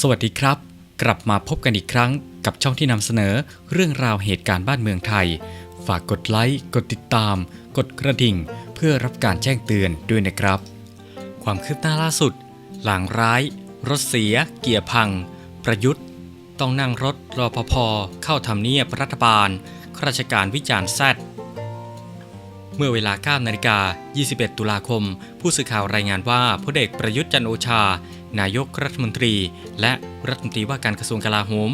สวัสดีครับ กลับมาพบกันอีกครั้งกับช่องที่นำเสนอเรื่องราวเหตุการณ์บ้านเมืองไทย ฝากกดไลค์กดติดตาม กดกระดิ่ง เพื่อรับการแจ้งเตือนด้วยนะครับ ความคืบหน้าล่าสุด หลางร้าย รถเสีย เกียร์พัง ประยุทธ์ ต้องนั่งรถรอพพเข้าทำเนียบรัฐบาลข้าราชการวิจารณ์แซดเมื่อเวลา9นาฬิกา21 ตุลาคม ผู้สื่อข่าวรายงานว่าพลเอกประยุทธ์จันโอชา นายกรัฐมนตรี และรัฐมนตรีว่าการกระทรวงกลาโหม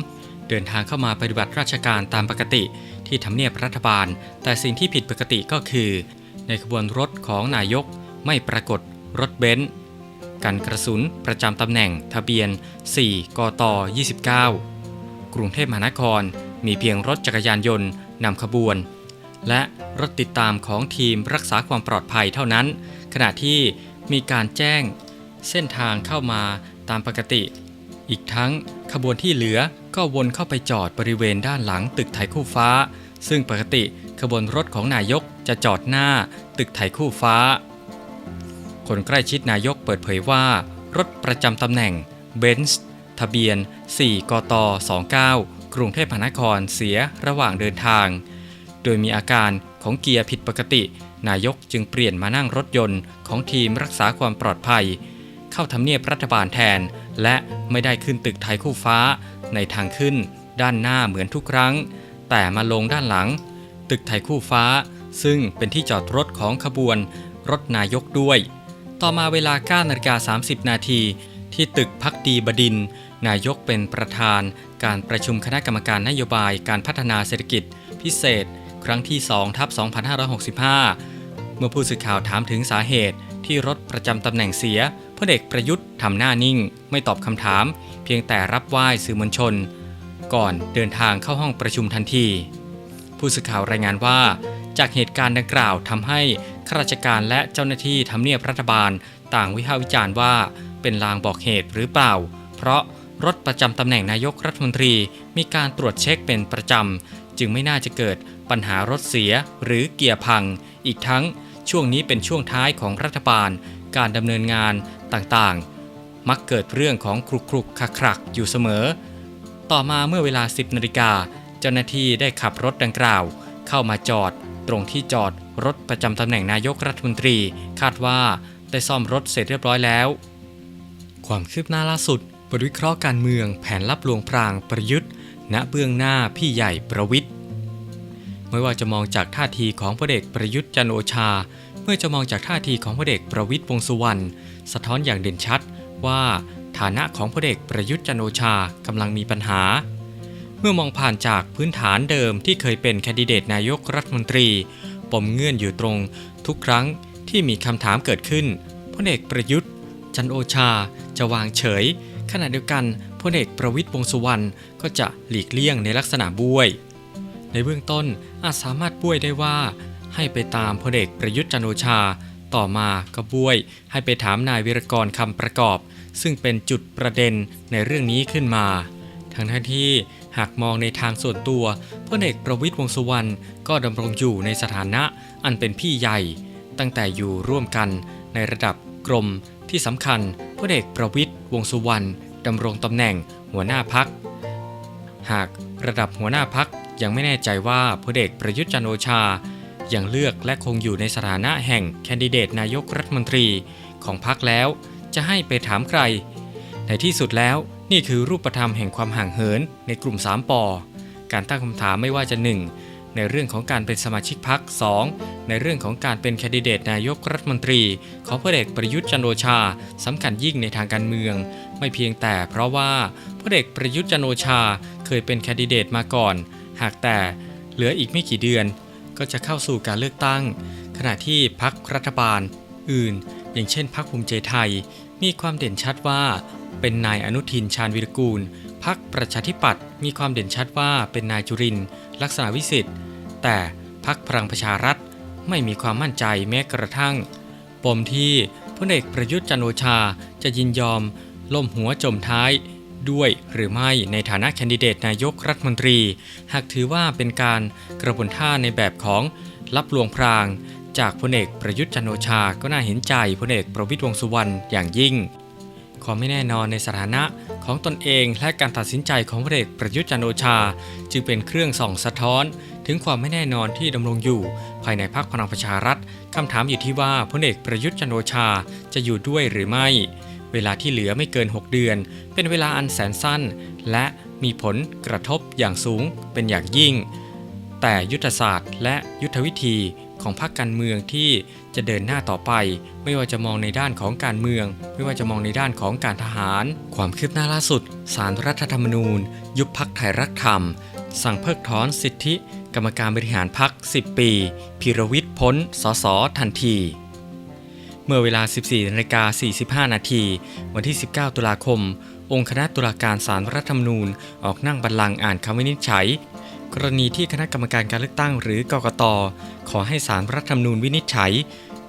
เดินทางเข้ามาปฏิบัติราชการตามปกติ ที่ทำเนียบรัฐบาล แต่สิ่งที่ผิดปกติก็คือ ในขบวนรถของนายกไม่ปรากฏรถเบนซ์กันกระสุนประจำตำแหน่งทะเบียน 4 กต 29 กรุงเทพมหานครมีเพียงรถจักรยานยนต์นำขบวน และรถติดตามของทีมรักษาความปลอดภัยเท่านั้น ขณะที่มีการแจ้ง เส้นทางเข้ามาตามปกติ อีกทั้งขบวนที่เหลือก็วนเข้าไปจอดบริเวณด้านหลังตึกไทยคู่ฟ้า ซึ่งปกติขบวนรถของนายกจะจอดหน้าตึกไทยคู่ฟ้า คนใกล้ชิดนายกเปิดเผยว่า รถประจำตำแหน่งเบนซ์ทะเบียน 4 กต 29 กรุงเทพมหานครเสียระหว่างเดินทาง โดยมีอาการของเกียร์ผิดปกติ นายกจึงเปลี่ยนมานั่งรถยนต์ของทีมรักษาความปลอดภัย เข้าทำเนียบรัฐบาลแทน และไม่ได้ขึ้นตึกไทยคู่ฟ้า ในทางขึ้น ด้านหน้าเหมือนทุกครั้ง แต่มาลงด้านหลัง ตึกไทยคู่ฟ้า ซึ่งเป็นที่จอดรถของขบวน รถนายกด้วย ต่อมาเวลา9นาฬิกา30 นาทีที่ตึกพักดีบดิน นายกเป็นประธาน การประชุมคณะกรรมการนโยบายการพัฒนาเศรษฐกิจ พิเศษ ครั้งที่2ทับ2565 เมื่อผู้สื่อข่าวถามถึงสาเหตุ ที่รถประจำตำแหน่งเสียพลเอกประยุทธ์ทำหน้านิ่ง ไม่ตอบคำถาม เพียงแต่รับไหว้สื่อมวลชน ก่อนเดินทางเข้าห้องประชุมทันที ผู้สื่อข่าวรายงานว่า จากเหตุการณ์ดังกล่าวทำให้ข้าราชการและเจ้าหน้าที่ทำเนียบรัฐบาล ต่างวิพากษ์วิจารณ์ว่าเป็นลางบอกเหตุหรือเปล่า เพราะรถประจำตำแหน่งนายกรัฐมนตรีมีการตรวจเช็คเป็นประจำ จึงไม่น่าจะเกิดปัญหารถเสียหรือเกียร์พัง อีกทั้ง ช่วงนี้เป็นช่วงท้ายของรัฐบาล การดำเนินงานต่างๆ มักเกิดเรื่องของครุกครุกคครักอยู่เสมอ ต่อมาเมื่อเวลา 10นาฬิกาเจ้าหน้าที่ได้ขับรถดังกล่าว เข้ามาจอด ตรงที่จอดรถประจำตำแหน่งนายกรัฐมนตรี คาดว่าได้ซ่อมรถเสร็จเรียบร้อยแล้ว ความคืบหน้าล่าสุดบทวิเคราะห์การเมืองแผนลับลวงพรางประยุทธ์ ณเบื้องหน้าพี่ใหญ่ประวิทย์ ไม่ว่าจะมองจากท่าทีของพลเอกประยุทธ์จันโอชา เมื่อจะมองจากท่าทีของพลเอกประวิทย์วงสุวรรณสะท้อนอย่างเด่นชัดว่าฐานะของพลเอกประยุทธ์จันโอชากำลังมีปัญหา เมื่อมองผ่านจากพื้นฐานเดิมที่เคยเป็นแคนดิเดตนายกรัฐมนตรี ปมเงื่อนอยู่ตรง ทุกครั้งที่มีคำถามเกิดขึ้นพลเอกประยุทธ์ จันโอชา จะวางเฉย ขณะเดียวกันพลเอกประวิทย์วงสุวรรณก็จะหลีกเลี่ยงในลักษณะบุ้ย ในเบื้องต้นอาจสามารถบ้วยได้ว่า ให้ไปตามพลเอกประยุทธ์จันทร์โอชา ต่อมาก็บ้วย ให้ไปถามนายวิรกรคำประกอบ ซึ่งเป็นจุดประเด็นในเรื่องนี้ขึ้นมาทั้งทที่หากมองในทางส่วนตัวพลเอกประวิทย์วงสุวรรณก็ดำรงอยู่ในสถานะอันเป็นพี่ใหญ่ ตั้งแต่อยู่ร่วมกันในระดับกรมที่สำคัญพลเอกประวิทย์วงสุวรรณดำรงตำแหน่งหัวหน้าพัก หากระดับหัวหน้าพัก ยังไม่แน่ใจว่าพลเอกประยุทธ์จันโอชา ยังเลือกและคงอยู่ในสถานะแห่งแคนดิเดตนายกรัฐมนตรีของพรรคแล้ว จะให้ไปถามใคร ในที่สุดแล้วนี่คือรูปธรรมแห่งความห่างเหินในกลุ่ม 3ปอการตั้งคำถามไม่ว่าจะ 1. ในเรื่องของการเป็นสมาชิกพรรค 2. ในเรื่องของการเป็นแคนดิเดตนายกรัฐมนตรี ของพลเอกประยุทธ์จันโอชาสำคัญยิ่งในทางการเมือง ไม่เพียงแต่เพราะว่าพลเอกประยุทธ์จันโอชาเคยเป็นแคนดิเดตมาก่อน หากแต่เหลืออีกไม่กี่เดือน ก็จะเข้าสู่การเลือกตั้ง ขณะที่พรรครัฐบาล อื่น อย่างเช่นพรรคภูมิใจไทย มีความเด่นชัดว่า เป็นนายอนุทินชาญวิรกูลพรรคประชาธิปัตย์มีความเด่นชัดว่าเป็นนายจุรินลักษณะวิสิทธิ์แต่พรรคพลังประชารัฐไม่มีความมั่นใจแม้กระทั่ง ปมที่พลเอกประยุทธ์จันโอชาจะยินยอมล่มหัวจมท้าย ด้วยหรือไม่ในฐานะแคนดิเดตนายกรัฐมนตรี หากถือว่าเป็นการกระบวนท่าในแบบของรับลวงพราง จากพลเอกประยุทธ์จันโอชา ก็น่าเห็นใจพลเอกประวิตรวงสุวรรณอย่างยิ่งความไม่แน่นอนในสถานะของตนเองและการตัดสินใจของพลเอกประยุทธ์จันโอชา จึงเป็นเครื่องส่องสะท้อน ถึงความไม่แน่นอนที่ดำรงอยู่ ภายในพรรคพลังประชารัฐคำถามอยู่ที่ว่าพลเอกประยุทธ์จันโอชาจะอยู่ด้วยหรือไม่ เวลาที่เหลือไม่เกิน 6 เดือน เป็นเวลาอันแสนสั้น และมีผลกระทบอย่างสูงเป็นอย่างยิ่ง แต่ยุทธศาสตร์และยุทธวิธีของพรรคการเมืองที่จะเดินหน้าต่อไป ไม่ว่าจะมองในด้านของการเมือง ไม่ว่าจะมองในด้านของการทหาร ความคืบหน้าล่าสุด สารรัฐธรรมนูญ ยุบพักไทยรักธรรม สั่งเพิกถอนสิทธิ กรรมการบริหารพัก 10 ปีพีรวิทย์พ้น สสทันที มื่อเวลา 14นาฬิกา45 นาที วันที่ 19 ตุลาคม องค์คณะตุลาการศาลรัฐธรรมนูญ ออกนั่งบัลลังก์อ่านคำวินิจฉัย กรณีที่คณะกรรมการการเลือกตั้งหรือกกต ขอให้ศาลรัฐธรรมนูญวินิจฉัย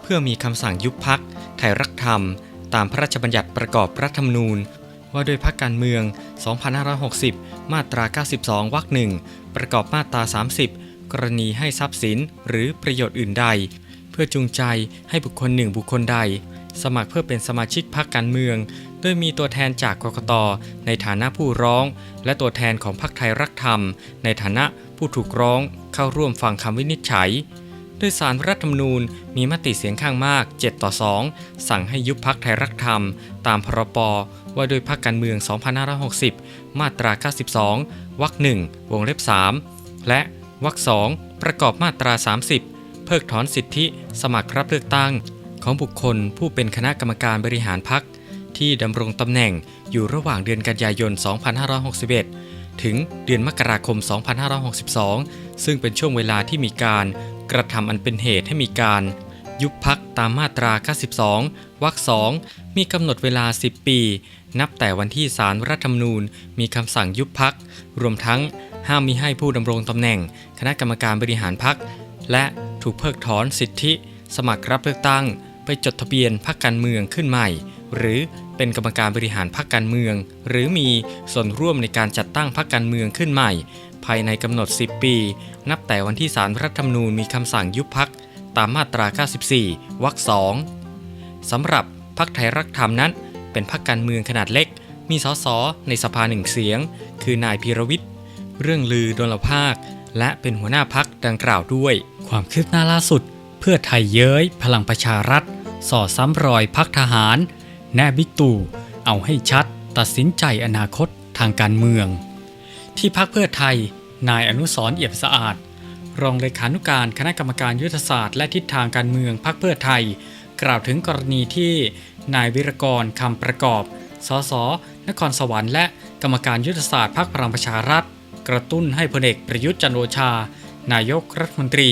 เพื่อมีคำสั่งยุบพักไทยรักธรรม ตามพระราชบัญญัติประกอบรัฐธรรมนูญ ว่าด้วยพักการเมือง 2560 มาตรา 92 วรรคหนึ่งประกอบมาตรา 30 กรณีให้ทรัพย์สินหรือประโยชน์อื่นใด เพื่อจูงใจให้บุคคลหนึ่งบุคคลใด สมัครเพื่อเป็นสมาชิกพรรคการเมือง โดยมีตัวแทนจากกกตในฐานะผู้ร้อง และตัวแทนของพรรคไทยรักธรรม ในฐานะผู้ถูกร้องเข้าร่วมฟังคำวินิจฉัยโดยสารรัฐธรรมนูญมีมติเสียงข้างมาก 7 ต่อ 2 สั่งให้ยุบพักไทยรักธรรม ตามพรปว่าโดยพักการเมือง 2560 มาตรา 92 วรรคหนึ่งวงเล็บ 3 และวรรคสองประกอบมาตรา 30 พิกถอนสิทธิสมัครรับเลือกตั้ง ของบุคคลผู้เป็นคณะกรรมการบริหารพักที่ดำรงตำแหน่งอยู่ระหว่างเดือนกันยายน 2561 ถึงเดือนมกราคม 2562 ซึ่งเป็นช่วงเวลาที่มีการกระทำอันเป็นเหตุให้มีการยุบพักตามมาตรา 92 วรรคสองมีกำหนดเวลา 10 ปี นับแต่วันที่ศาลรัฐธรรมนูญ มีคำสั่งยุบพัก รวมทั้งห้ามมิให้ผู้ดำรงตำแหน่ง คณะกรรมการบริหารพัก และ ถูกเพิกถอนสิทธิ สมัครรับเลือกตั้ง ไปจดทะเบียนพรรคการเมืองขึ้นใหม่ หรือเป็นกรรมการบริหารพรรคการเมือง หรือมีส่วนร่วมในการจัดตั้งพรรคการเมืองขึ้นใหม่ ภายในกำหนด 10 ปี นับแต่วันที่ศาลรัฐธรรมนูญมีคำสั่งยุบพักตามมาตรา 94 วรรคสองสำหรับพรรคไทยรักธรรมนั้น เป็นพรรคการเมืองขนาดเล็ก มีสสในสภาหนึ่งเสียง คือนายพีรวิทย์ เรื่องลือดลภาค และเป็นหัวหน้าพักดังกล่าวด้วย ความคืบหน้าล่าสุด เพื่อไทยเย้ย พลังประชารัฐส่อซ้ำรอยพักทหาร แน่บิ๊กตู่เอาให้ชัด ตัดสินใจอนาคตทางการเมือง ที่พักเพื่อไทย นายอนุสรเอี่ยมสะอาด รองเลขานุการคณะกรรมการยุทธศาสตร์และทิศทางการเมืองพักเพื่อไทย กล่าวถึงกรณีที่นายวิรกรคำประกอบสสนครสวรรค์และกรรมการยุทธศาสตร์พรรคพลังประชารัฐ กระตุ้นให้พลเอกประยุทธ์จันทร์โอชา นายกรัฐมนตรี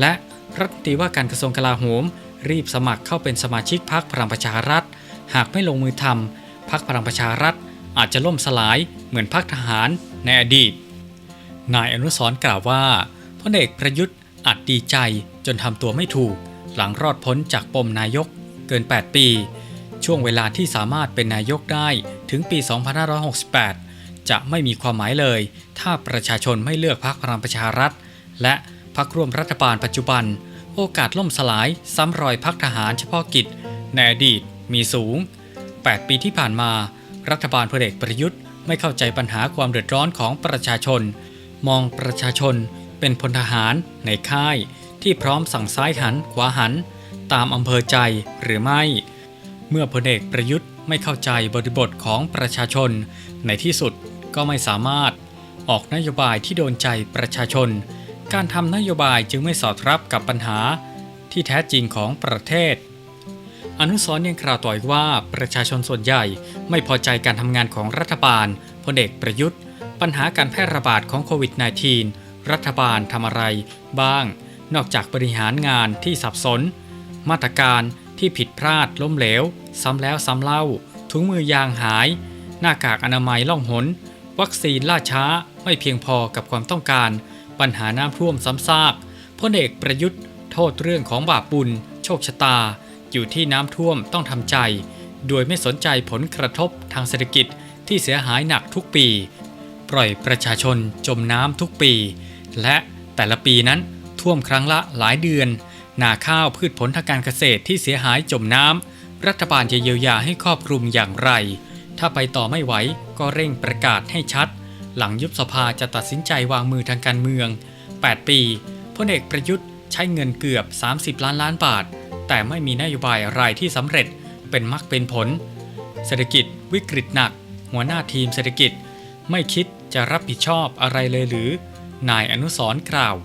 และรัฐมนตรีว่าการกระทรวงกลาโหม รีบสมัครเข้าเป็นสมาชิกพรรคพลังประชารัฐ หากไม่ลงมือทำพรรคพลังประชารัฐ อาจจะล่มสลายเหมือนพรรคทหารในอดีต นายอนุสรกล่าวว่าพลเอกประยุทธ์อาจดีใจจนทำตัวไม่ถูก หลังรอดพ้นจากปมนายกเกิน 8 ปี ช่วงเวลาที่สามารถเป็นนายกได้ถึงปี 2568 จะไม่มีความหมายเลย ถ้าประชาชนไม่เลือกพรรคพลังประชารัฐ และพรรคร่วมรัฐบาลปัจจุบัน โอกาสล่มสลายซ้ำรอยพรรคทหารเฉพาะกิจในอดีตมีสูง 8 ปีที่ผ่านมา รัฐบาลพลเอกประยุทธ์ไม่เข้าใจปัญหาความเดือดร้อนของประชาชน มองประชาชนเป็นพลทหารในค่าย ที่พร้อมสั่งซ้ายหันขวาหัน ตามอำเภอใจหรือไม่ เมื่อพลเอกประยุทธ์ไม่เข้าใจบริบทของประชาชน ในที่สุด ก็ไม่สามารถออกนโยบายที่โดนใจประชาชน การทำนโยบายจึงไม่สอดรับกับปัญหาที่แท้จริงของประเทศ อนุสรยังกล่าวต่ออีกว่าประชาชนส่วนใหญ่ไม่พอใจการทำงานของรัฐบาลพลเอกประยุทธ์ ปัญหาการแพร่ระบาดของโควิด -19 รัฐบาลทำอะไรบ้าง นอกจากบริหารงานที่สับสน มาตรการที่ผิดพลาดล้มเหลว ซ้ำแล้วซ้ำเล่าถุงมือยางหาย หน้ากากอนามัยล่องหน วัคซีนล่าช้าไม่เพียงพอกับความต้องการ ปัญหาน้ำท่วมซ้ำซากพลเอกประยุทธ์ โทษเรื่องของบาปบุญ โชคชะตา อยู่ที่น้ำท่วมต้องทำใจ โดยไม่สนใจผลกระทบทางเศรษฐกิจที่เสียหายหนักทุกปี ปล่อยประชาชนจมน้ำทุกปี และแต่ละปีนั้นท่วมครั้งละหลายเดือน นาข้าวพืชผลทางการเกษตรที่เสียหายจมน้ำรัฐบาลจะเยียวยาให้ครอบคลุมอย่างไร ถ้าไปต่อไม่ไหวก็เร่งประกาศให้ชัด หลังยุบสภาจะตัดสินใจวางมือทางการเมือง 8 ปีพลเอกประยุทธ์ใช้เงินเกือบ 30 ล้านล้านบาท แต่ไม่มีนโยบายอะไรที่สำเร็จเป็นมรรคเป็นผล เศรษฐกิจวิกฤตหนัก หัวหน้าทีมเศรษฐกิจ ไม่คิดจะรับผิดชอบอะไรเลยหรือ นายอนุสรกล่าว